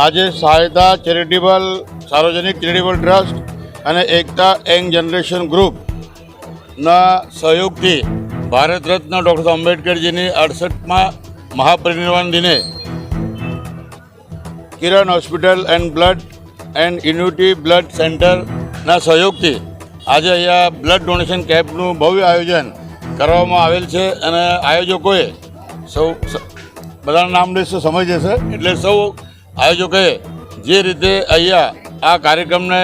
આજે સહાયતા ચેરિટેબલ, સાર્વજનિક ચેરિટેબલ ટ્રસ્ટ અને એકતા યંગ જનરેશન ગ્રુપના સહયોગથી ભારત રત્ન ડૉક્ટર આંબેડકરજીની અડસઠમાં મહાપરિનિર્વાણ દિને Kiran hospital and blood and ઇન્યુટી blood સેન્ટરના સહયોગથી આજે અહીંયા બ્લડ ડોનેશન કેમ્પનું ભવ્ય આયોજન કરવામાં આવેલ છે અને આયોજકોએ સૌ બધાના નામ લઈશ સમય જશે એટલે સૌ આયોજકોએ જે રીતે અહીંયા આ કાર્યક્રમને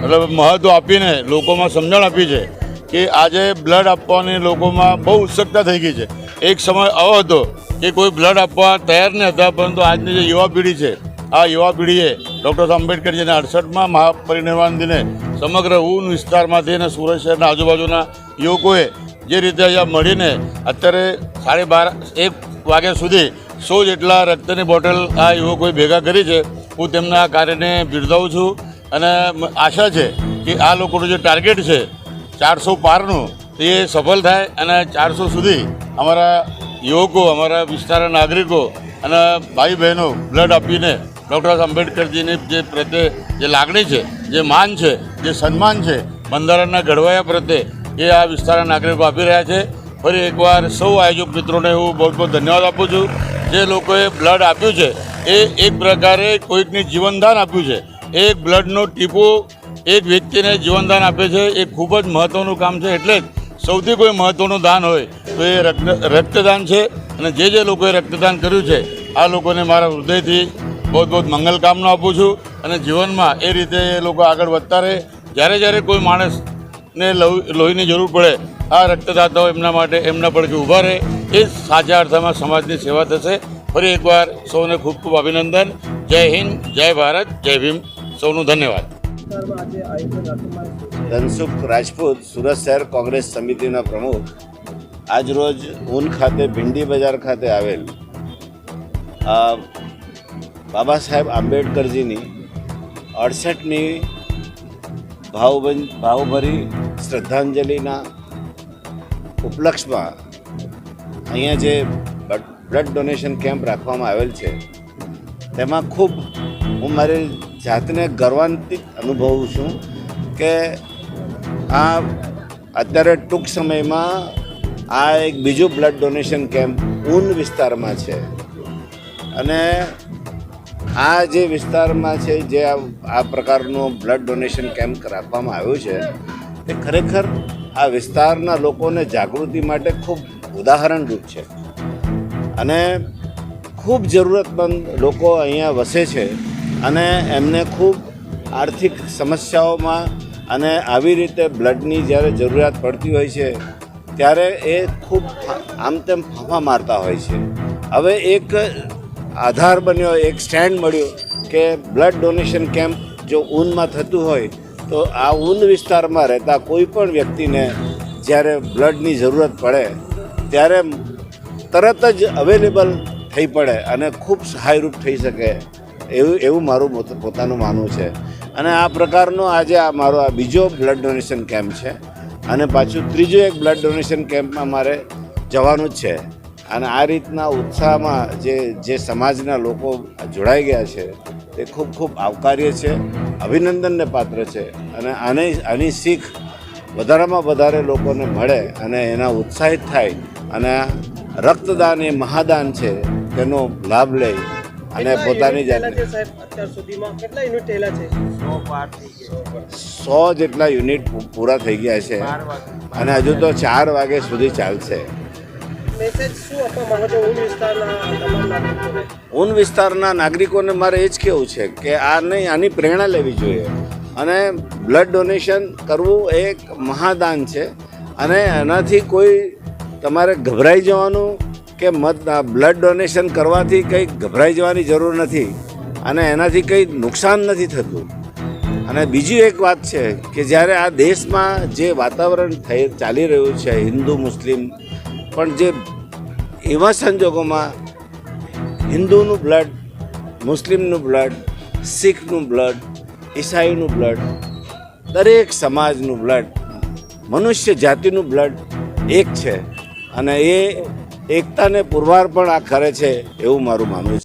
મતલબ મહત્ત્વ આપીને લોકોમાં સમજણ આપી છે કે આજે બ્લડ આપવાની લોકોમાં બહુ ઉત્સુકતા થઈ ગઈ છે. એક સમય આવો હતો કે કોઈ બ્લડ આપવા તૈયાર નહીં હતા, પરંતુ આજની જે યુવા પેઢી છે, આ યુવા પેઢીએ ડૉક્ટર આંબેડકરજીના અડસઠમાં મહાપરિનિર્વાણ દિને સમગ્ર ઊન વિસ્તારમાંથી અને સુરત શહેરના આજુબાજુના યુવકોએ જે રીતે અહીંયા મળીને અત્યારે સાડી બાર, એક વાગ્યા સુધી સો જેટલા રક્તની બોટલ આ યુવકોએ ભેગા કરી છે, હું તેમના આ કાર્યને બિરદાવું છું અને આશા છે કે આ લોકોનું જે ટાર્ગેટ છે ચારસો પારનું, તે સફળ થાય અને ચારસો સુધી અમારા યુવકો, અમારા વિસ્તારના નાગરિકો અને ભાઈ બહેનો બ્લડ આપીને ડૉક્ટર આંબેડકરજીની જે પ્રત્યે જે લાગણી છે, જે માન છે, જે સન્માન છે, બંધારણના ઘડવાયા પ્રત્યે એ આ વિસ્તારના નાગરિકો આપી રહ્યા છે. ફરી એકવાર સૌ આયોજક મિત્રોને હું બહુ બહુ ધન્યવાદ આપું છું. જે લોકોએ બ્લડ આપ્યું છે, એ એક પ્રકારે કોઈકને જીવનદાન આપ્યું છે. એક બ્લડનો ટીપો એક વ્યક્તિને જીવનદાન આપે છે, એ ખૂબ જ મહત્ત્વનું કામ છે. એટલે જ સૌથી કોઈ મહત્ત્વનું દાન હોય તો એ રક્ત, રક્તદાન છે. અને જે જે લોકોએ રક્તદાન કર્યું છે, આ લોકોને મારા હૃદયથી બહુ બહુ મંગલ કામના આપું છું. અને જીવનમાં એ રીતે એ લોકો આગળ વધતા રહે. જ્યારે જ્યારે કોઈ માણસને લોહી લોહીની જરૂર પડે, આ રક્તદાતાઓ એમના માટે, એમના પડખે ઊભા રહે. એ સાચા અર્થમાં સમાજની સેવા થશે. ફરી એકવાર સૌને ખૂબ ખૂબ અભિનંદન. જય હિન્દ, જય ભારત, જય ભીમ. સૌનું ધન્યવાદ. ધનસુખ રાજપૂત, સુરત શહેર કોંગ્રેસ સમિતિના પ્રમુખ. આજરોજ ઊન ખાતે ભીંડી બજાર ખાતે આવેલ બાબા સાહેબ આંબેડકરજીની ભાવબંધ ભાવભરી શ્રદ્ધાંજલિના ઉપલક્ષમાં અહીંયા જે બ્લડ ડોનેશન કેમ્પ રાખવામાં આવેલ છે, તેમાં ખૂબ, હું મારી જાતને ગર્વાન્વિત અનુભવું છું કે આ અત્યારે ટૂંક સમયમાં આ એક બીજું બ્લડ ડોનેશન કેમ્પ ઊન વિસ્તારમાં છે. અને આ જે વિસ્તારમાં છે, જે આ પ્રકારનો બ્લડ ડોનેશન કેમ્પ રાખવામાં આવ્યો છે, તે ખરેખર આ વિસ્તારના લોકોને જાગૃતિ માટે ખૂબ ઉદાહરણરૂપ છે. અને ખૂબ જરૂરતમંદ લોકો અહીંયા વસે છે અને એમને ખૂબ આર્થિક સમસ્યાઓમાં અને આવી રીતે બ્લડની જ્યારે જરૂરિયાત પડતી હોય છે, ત્યારે એ ખૂબ આમ તેમ ફાંફા મારતા હોય છે. હવે એક આધાર બન્યો, એક સ્ટેન્ડ મળ્યું કે બ્લડ ડોનેશન કેમ્પ જો ઊનમાં થતું હોય, તો આ ઊન વિસ્તારમાં રહેતા કોઈ પણ વ્યક્તિને જ્યારે બ્લડની જરૂરત પડે ત્યારે તરત જ અવેલેબલ થઈ પડે અને ખૂબ સહાયરૂપ થઈ શકે એવું એવું મારું પોત- પોતાનું માનવું છે. અને આ પ્રકારનો આજે આ મારો આ બીજો બ્લડ ડોનેશન કેમ્પ છે. અને પાછું ત્રીજો એક બ્લડ ડોનેશન કેમ્પમાં મારે જવાનું જ છે. અને આ રીતના ઉત્સાહમાં જે જે સમાજના લોકો જોડાઈ ગયા છે, તે ખૂબ ખૂબ આવકાર્ય છે, અભિનંદનને પાત્ર છે. અને આને, આની શીખ વધારેમાં વધારે લોકોને મળે અને એના ઉત્સાહિત થાય અને રક્તદાન એ મહાદાન છે તેનો લાભ લે અને પોતાની યુનિટ જાતને. છે સાહેબ અત્યાર સુધીમાં? કેટલા યુનિટ થયેલા છે? સો પાર થઈ ગયા. સો જેટલા યુનિટ પૂરા થઈ ગયા છે. અને હજુ તો ચાર વાગ્યા સુધી ચાલશે. ઊન વિસ્તારના નાગરિકોને? વિસ્તારના નાગરિકોને મારે એ જ કહેવું છે કે આ નહીં આની પ્રેરણા લેવી જોઈએ. અને બ્લડ ડોનેશન કરવું એ એક મહાદાન છે. અને એનાથી કોઈ તમારે ગભરાઈ જવાનું કે મત બ્લડ ડોનેશન કરવાથી કંઈ ગભરાઈ જવાની જરૂર નથી. અને એનાથી કંઈ નુકસાન નથી થતું. અને બીજી એક વાત છે કે જ્યારે આ દેશમાં જે વાતાવરણ થઈ, ચાલી રહ્યું છે, હિન્દુ, મુસ્લિમ, પણ જે એવા સંજોગોમાં હિન્દુનું બ્લડ મુસ્લિમનું બ્લડ શીખનું બ્લડ ઈસાઈનું બ્લડ દરેક સમાજનું બ્લડ મનુષ્ય જાતિનું બ્લડ એક છે. અને એ એકતાને પુરવાર પણ આ કરે છે એવું મારું માનવું છે.